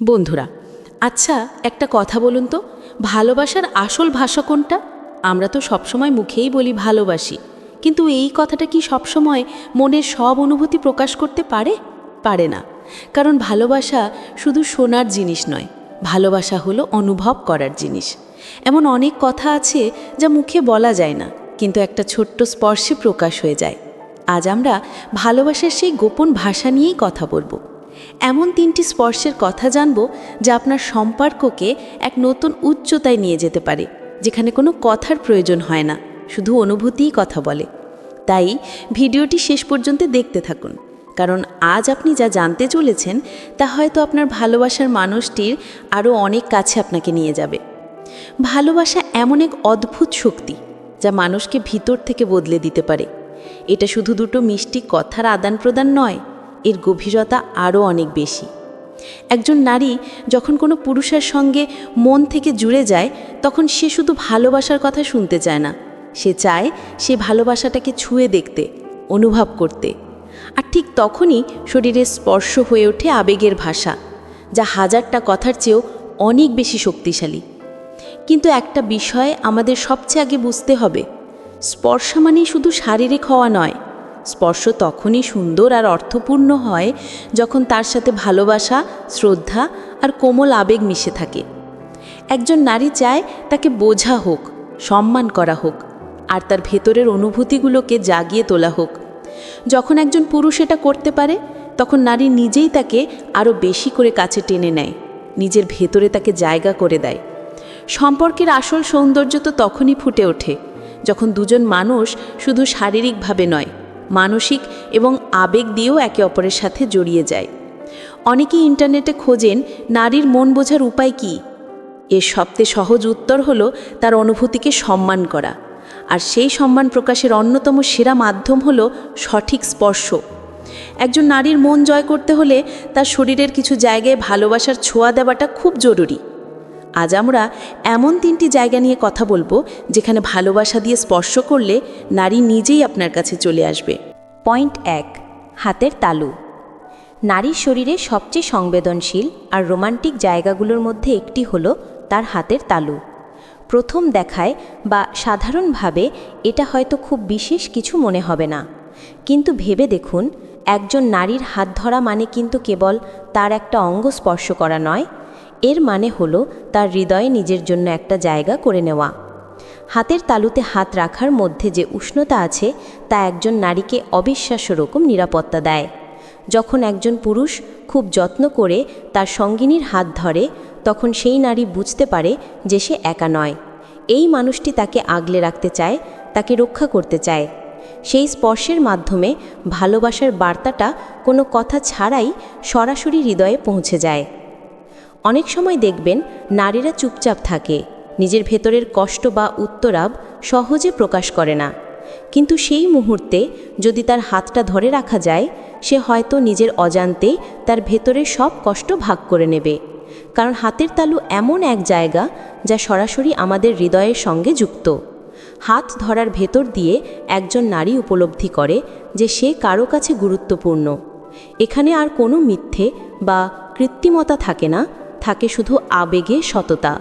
বন্ধুরা আচ্ছা একটা কথা বলুন তো। ভালোবাসার আসল ভাষা কোনটা? আমরা তো সবসময় মুখেই বলি ভালোবাসি। কিন্তু এই কথাটা কি সবসময় মনের সব অনুভূতি প্রকাশ করতে পারে? পারে না। কারণ ভালোবাসা শুধু শোনার জিনিস নয়, ভালোবাসা হলো অনুভব করার জিনিস। এমন অনেক কথা আছে যা মুখে বলা যায় না, কিন্তু একটা ছোট্ট স্পর্শে প্রকাশ হয়ে যায়। আজ আমরা ভালোবাসার সেই গোপন ভাষা নিয়েই কথা বলব। এমন তিনটি স্পর্শের কথা জানব যা আপনার সম্পর্ককে এক নতুন উচ্চতায় নিয়ে যেতে পারে, যেখানে কোনো কথার প্রয়োজন হয় না, শুধু অনুভূতিই কথা বলে। তাই ভিডিওটি শেষ পর্যন্ত দেখতে থাকুন, কারণ আজ আপনি যা জানতে চলেছেন, তা হয়তো আপনার ভালোবাসার মানুষটির আরও অনেক কাছে আপনাকে নিয়ে যাবে। ভালোবাসা এমন এক অদ্ভুত শক্তি, যা মানুষকে ভিতর থেকে বদলে দিতে পারে। এটা শুধু দুটো মিষ্টি কথার আদান প্রদান নয় এর গভীরতা আরও অনেক বেশি। একজন নারী যখন কোনো পুরুষের সঙ্গে মন থেকে জুড়ে যায়, তখন সে শুধু ভালোবাসার কথা শুনতে চায় না। সে চায় সে ভালোবাসাটাকে ছুঁয়ে দেখতে, অনুভব করতে। আর ঠিক তখনই শরীরের স্পর্শ হয়ে ওঠে আবেগের ভাষা, যা হাজারটা কথার চেয়েও অনেক বেশি শক্তিশালী। কিন্তু একটা বিষয় আমাদের সবচেয়ে আগে বুঝতে হবে, স্পর্শ মানেই শুধু শারীরিক হওয়া নয় স্পর্শ তখনই সুন্দর আর অর্থপূর্ণ হয় যখন তার সাথে ভালোবাসা, শ্রদ্ধা আর কোমল আবেগ মিশে থাকে। একজন নারী চায় তাকে বোঝা হোক, সম্মান করা হোক আর তার ভেতরের অনুভূতিগুলোকে জাগিয়ে তোলা হোক। যখন একজন পুরুষ এটা করতে পারে, তখন নারী নিজেই তাকে আরও বেশি করে কাছে টেনে নেয়, নিজের ভেতরে তাকে জায়গা করে দেয়। সম্পর্কের আসল সৌন্দর্য তো তখনই ফুটে ওঠে যখন দুজন মানুষ শুধু শারীরিকভাবে নয় মানসিক এবং আবেগ দিয়েও একে অপরের সাথে জড়িয়ে যায়। অনেকেই ইন্টারনেটে খোঁজেন, নারীর মন বোঝার উপায় কী? এর সবচেয়ে সহজ উত্তর হল তার অনুভূতিকে সম্মান করা। আর সেই সম্মান প্রকাশের অন্যতম সেরা মাধ্যম হল সঠিক স্পর্শ। একজন নারীর মন জয় করতে হলে তার শরীরের কিছু জায়গায় ভালোবাসার ছোঁয়া দেওয়াটা খুব জরুরি। আজ আমরা এমন তিনটি জায়গা নিয়ে কথা বলব যেখানে ভালোবাসা দিয়ে স্পর্শ করলে নারী নিজেই আপনার কাছে চলে আসবে। পয়েন্ট এক, হাতের তালু। নারীর শরীরে সবচেয়ে সংবেদনশীল আর রোমান্টিক জায়গাগুলোর মধ্যে একটি হলো তার হাতের তালু। প্রথম দেখায় বা সাধারণভাবে এটা হয়তো খুব বিশেষ কিছু মনে হবে না। কিন্তু ভেবে দেখুন, একজন নারীর হাত ধরা মানে কিন্তু কেবল তার একটা অঙ্গ স্পর্শ করা নয় এর মানে হলো তার হৃদয়ে নিজের জন্য একটা জায়গা করে নেওয়া। হাতের তালুতে হাত রাখার মধ্যে যে উষ্ণতা আছে, তা একজন নারীকে অবিশ্বাস্য রকম নিরাপত্তা দেয়। যখন একজন পুরুষ খুব যত্ন করে তার সঙ্গিনীর হাত ধরে, তখন সেই নারী বুঝতে পারে যে সে একা নয়। এই মানুষটি তাকে আগলে রাখতে চায়, তাকে রক্ষা করতে চায়। সেই স্পর্শের মাধ্যমে ভালোবাসার বার্তাটা কোনো কথা ছাড়াই সরাসরি হৃদয়ে পৌঁছে যায়। অনেক সময় দেখবেন নারীরা চুপচাপ থাকে। নিজের ভেতরের কষ্ট বা উত্তরাব সহজে প্রকাশ করে না। কিন্তু সেই মুহূর্তে যদি তার হাতটা ধরে রাখা যায়, সে হয়তো নিজের অজান্তে তার ভেতরের সব কষ্ট ভাগ করে নেবে। কারণ হাতের তালু এমন এক জায়গা যা সরাসরি আমাদের হৃদয়ের সঙ্গে যুক্ত। হাত ধরার ভেতর দিয়ে একজন নারী উপলব্ধি করে যে সে কারও কাছে গুরুত্বপূর্ণ। এখানে আর কোনো মিথ্যে বা কৃত্রিমতা থাকে না থাকে শুধু আবেগে সততা।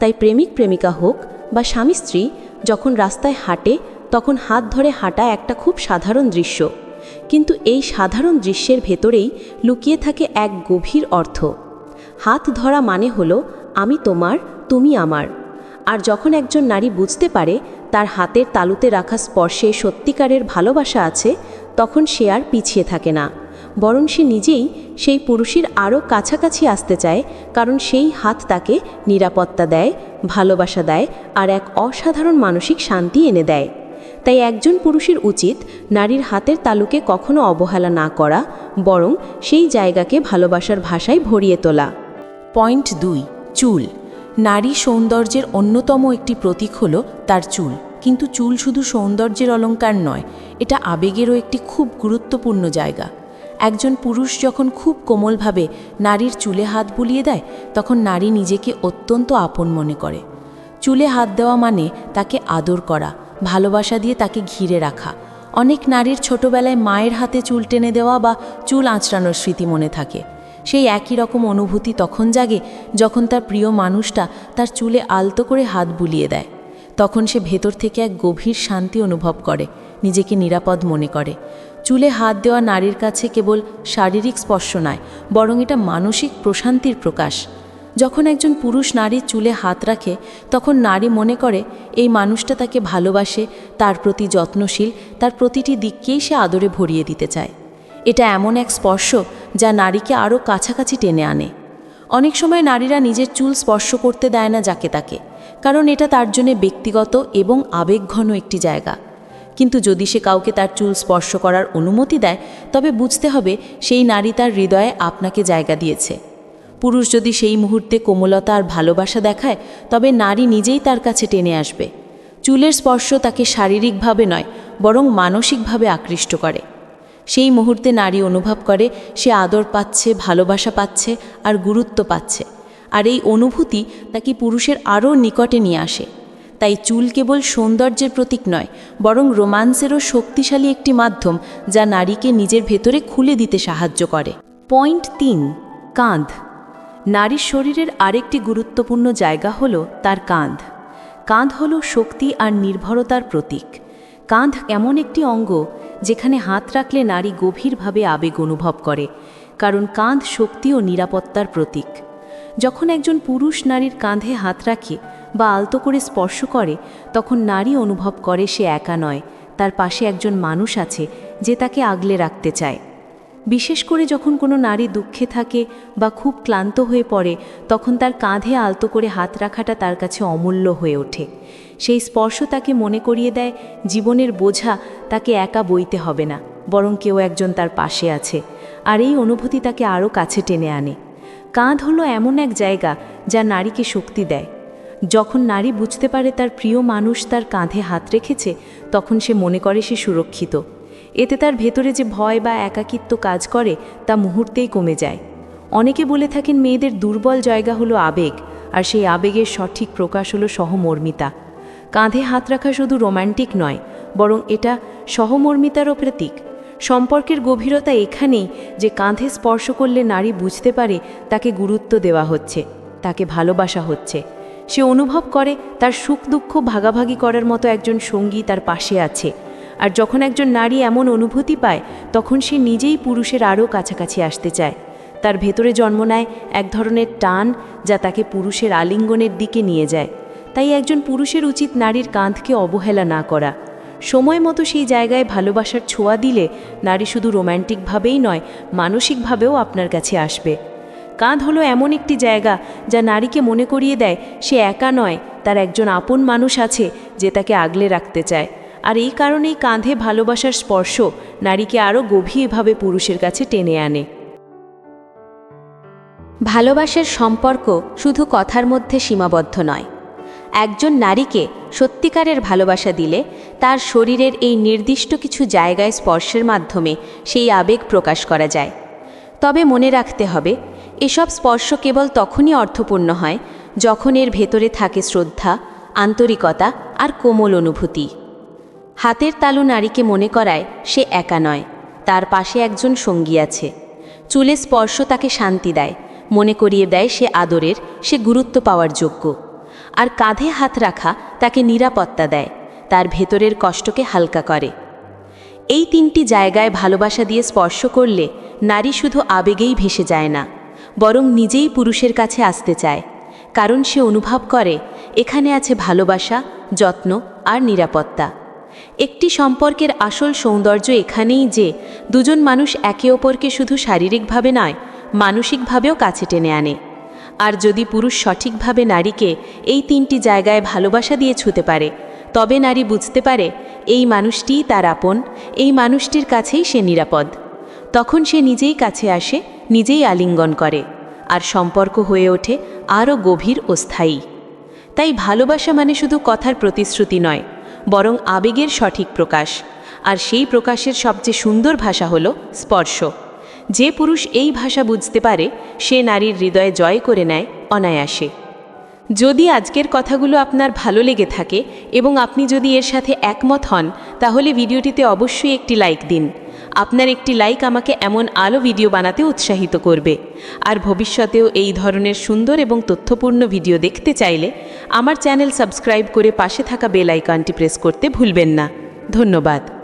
তাই প্রেমিক প্রেমিকা হোক বা স্বামী স্ত্রী, যখন রাস্তায় হাঁটে, তখন হাত ধরে হাঁটা একটা খুব সাধারণ দৃশ্য। কিন্তু এই সাধারণ দৃশ্যের ভেতরেই লুকিয়ে থাকে এক গভীর অর্থ। হাত ধরা মানে হলো, আমি তোমার, তুমি আমার। আর যখন একজন নারী বুঝতে পারে তার হাতের তালুতে রাখা স্পর্শে সত্যিকারের ভালোবাসা আছে, তখন সে আর পিছিয়ে থাকে না। বরং সে নিজেই সেই পুরুষের আরও কাছাকাছি আসতে চায়, কারণ সেই হাত তাকে নিরাপত্তা দেয়, ভালোবাসা দেয় আর এক অসাধারণ মানসিক শান্তি এনে দেয়। তাই একজন পুরুষের উচিত নারীর হাতের তালুকে কখনো অবহেলা না করা, বরং সেই জায়গাকে ভালোবাসার ভাষায় ভরিয়ে তোলা। পয়েন্ট দুই, চুল। নারী সৌন্দর্যের অন্যতম একটি প্রতীক হল তার চুল। কিন্তু চুল শুধু সৌন্দর্যের অলংকার নয়, এটা আবেগেরও একটি খুব গুরুত্বপূর্ণ জায়গা। একজন পুরুষ যখন খুব কোমলভাবে নারীর চুলে হাত বুলিয়ে দেয়, তখন নারী নিজেকে অত্যন্ত আপন মনে করে। চুলে হাত দেওয়া মানে তাকে আদর করা, ভালোবাসা দিয়ে তাকে ঘিরে রাখা। অনেক নারীর ছোটবেলায় মায়ের হাতে চুল টেনে দেওয়া বা চুল আঁচড়ানোর স্মৃতি মনে থাকে। সেই একই রকম অনুভূতি তখন জাগে যখন তার প্রিয় মানুষটা তার চুলে আলতো করে হাত বুলিয়ে দেয়। তখন সে ভেতর থেকে এক গভীর শান্তি অনুভব করে, নিজেকে নিরাপদ মনে করে। চুলে হাত দেওয়া নারীর কাছে কেবল শারীরিক স্পর্শ নয়, বরং এটা মানসিক প্রশান্তির প্রকাশ। যখন একজন পুরুষ নারীর চুলে হাত রাখে, তখন নারী মনে করে, এই মানুষটা তাকে ভালোবাসে, তার প্রতি যত্নশীল, তার প্রতিটি দিককেই সে আদরে ভরিয়ে দিতে চায়। এটা এমন এক স্পর্শ যা নারীকে আরও কাছাকাছি টেনে আনে। অনেক সময় নারীরা নিজের চুল স্পর্শ করতে দেয় না যাকে তাকে, কারণ এটা তার জন্য ব্যক্তিগত এবং আবেগঘন একটি জায়গা। কিন্তু যদি সে কাউকে তার চুল স্পর্শ করার অনুমতি দেয়, তবে বুঝতে হবে সেই নারী তার হৃদয়ে আপনাকে জায়গা দিয়েছে। পুরুষ যদি সেই মুহূর্তে কোমলতা আর ভালোবাসা দেখায়, তবে নারী নিজেই তার কাছে টেনে আসবে। চুলের স্পর্শ তাকে শারীরিকভাবে নয়, বরং মানসিকভাবে আকৃষ্ট করে। সেই মুহূর্তে নারী অনুভব করে, সে আদর পাচ্ছে, ভালোবাসা পাচ্ছে আর গুরুত্ব পাচ্ছে। আর এই অনুভূতি তাকে পুরুষের আরও নিকটে নিয়ে আসে। তাই চুল কেবল সৌন্দর্যের প্রতীক নয়, বরং রোমান্সেরও শক্তিশালী একটি মাধ্যম যা নারীকে নিজের ভেতরে খুলে দিতে সাহায্য করে। পয়েন্ট তিন, কাঁধ। নারীর শরীরের আরেকটি গুরুত্বপূর্ণ জায়গা হল তার কাঁধ। কাঁধ হল শক্তি আর নির্ভরতার প্রতীক। কাঁধ এমন একটি অঙ্গ যেখানে হাত রাখলে নারী গভীরভাবে আবেগ অনুভব করে, কারণ কাঁধ শক্তি ও নিরাপত্তার প্রতীক। যখন একজন পুরুষ নারীর কাঁধে হাত রাখে বা আলতো করে স্পর্শ করে, তখন নারী অনুভব করে সে একা নয়, তার পাশে একজন মানুষ আছে যে তাকে আগলে রাখতে চায়। বিশেষ করে যখন কোনো নারী দুঃখে থাকে বা খুব ক্লান্ত হয়ে পড়ে, তখন তার কাঁধে আলতো করে হাত রাখাটা তার কাছে অমূল্য হয়ে ওঠে। সেই স্পর্শ তাকে মনে করিয়ে দেয়, জীবনের বোঝা তাকে একা বইতে হবে না, বরং কেউ একজন তার পাশে আছে, আর এই অনুভূতি তাকে আরও কাছে টেনে আনে। কাঁধ হলো এমন এক জায়গা যা নারীকে শক্তি দেয়। যখন নারী বুঝতে পারে তার প্রিয় মানুষ তার কাঁধে হাত রেখেছে, তখন সে মনে করে সে সুরক্ষিত। এতে তার ভেতরে যে ভয় বা একাকিত্ব কাজ করে, তা মুহূর্তেই কমে যায়। অনেকে বলে থাকেন মেয়েদের দুর্বল জায়গা হলো আবেগ, আর সেই আবেগের সঠিক প্রকাশ হলো সহমর্মিতা। কাঁধে হাত রাখা শুধু রোম্যান্টিক নয়, বরং এটা সহমর্মিতারও প্রতীক। সম্পর্কের গভীরতা এখানেই যে কাঁধে স্পর্শ করলে নারী বুঝতে পারে তাকে গুরুত্ব দেওয়া হচ্ছে, তাকে ভালোবাসা হচ্ছে। সে অনুভব করে তার সুখ দুঃখ ভাগাভাগি করার মতো একজন সঙ্গী তার পাশে আছে। আর যখন একজন নারী এমন অনুভূতি পায়, তখন সে নিজেই পুরুষের আরও কাছাকাছি আসতে চায়। তার ভেতরে জন্ম নেয় এক ধরনের টান যা তাকে পুরুষের আলিঙ্গনের দিকে নিয়ে যায়। তাই একজন পুরুষের উচিত নারীর কাঁধকে অবহেলা না করা। সময় মতো সেই জায়গায় ভালোবাসার ছোঁয়া দিলে নারী শুধু রোম্যান্টিকভাবেই নয়, মানসিকভাবেও আপনার কাছে আসবে। কাঁধ হলো এমন একটি জায়গা যা নারীকে মনে করিয়ে দেয় সে একা নয়, তার একজন আপন মানুষ আছে যে তাকে আগলে রাখতে চায়। আর এই কারণেই কাঁধে ভালোবাসার স্পর্শ নারীকে আরও গভীরভাবে পুরুষের কাছে টেনে আনে। ভালোবাসার সম্পর্ক শুধু কথার মধ্যে সীমাবদ্ধ নয়। একজন নারীকে সত্যিকারের ভালোবাসা দিলে তার শরীরের এই নির্দিষ্ট কিছু জায়গায় স্পর্শের মাধ্যমে সেই আবেগ প্রকাশ করা যায়। তবে মনে রাখতে হবে, এসব স্পর্শ কেবল তখনই অর্থপূর্ণ হয় যখন এর ভেতরে থাকে শ্রদ্ধা, আন্তরিকতা আর কোমল অনুভূতি। হাতের তালু নারীকে মনে করায় সে একা নয়, তার পাশে একজন সঙ্গী আছে। চুলে স্পর্শ তাকে শান্তি দেয়, মনে করিয়ে দেয় সে আদরের, সে গুরুত্ব পাওয়ার যোগ্য। আর কাঁধে হাত রাখা তাকে নিরাপত্তা দেয়। তার ভেতরের কষ্টকে হালকা করে। এই তিনটি জায়গায় ভালোবাসা দিয়ে স্পর্শ করলে নারী শুধু আবেগেই ভেসে যায় না, বরং নিজেই পুরুষের কাছে আসতে চায়, কারণ সে অনুভব করে এখানে আছে ভালোবাসা, যত্ন আর নিরাপত্তা। একটি সম্পর্কের আসল সৌন্দর্য এখানেই যে দুজন মানুষ একে অপরকে শুধু শারীরিকভাবে নয়, মানসিকভাবেও কাছে টেনে আনে। আর যদি পুরুষ সঠিকভাবে নারীকে এই তিনটি জায়গায় ভালোবাসা দিয়ে ছুতে পারে তবে নারী বুঝতে পারে, এই মানুষটিই তার আপন, এই মানুষটির কাছেই সে নিরাপদ। তখন সে নিজেই কাছে আসে, নিজেই আলিঙ্গন করে, আর সম্পর্ক হয়ে ওঠে আরও গভীর ও স্থায়ী। তাই ভালোবাসা মানে শুধু কথার প্রতিশ্রুতি নয়, বরং আবেগের সঠিক প্রকাশ। আর সেই প্রকাশের সবচেয়ে সুন্দর ভাষা হল স্পর্শ। যে পুরুষ এই ভাষা বুঝতে পারে, সে নারীর হৃদয়ে জয় করে নেয়, অনায়াসে। যদি আজকের কথাগুলো আপনার ভালো লেগে থাকে এবং আপনি যদি এর সাথে একমত হন, তাহলে ভিডিওটিতে অবশ্যই একটি লাইক দিন। আপনার একটি লাইক আমাকে এমন আলো ভিডিও বানাতে উৎসাহিত করবে। আর ভবিষ্যতেও এই ধরনের সুন্দর এবং তথ্যপূর্ণ ভিডিও দেখতে চাইলে আমার চ্যানেল সাবস্ক্রাইব করে পাশে থাকা বেল আইকনটি প্রেস করতে ভুলবেন না। ধন্যবাদ।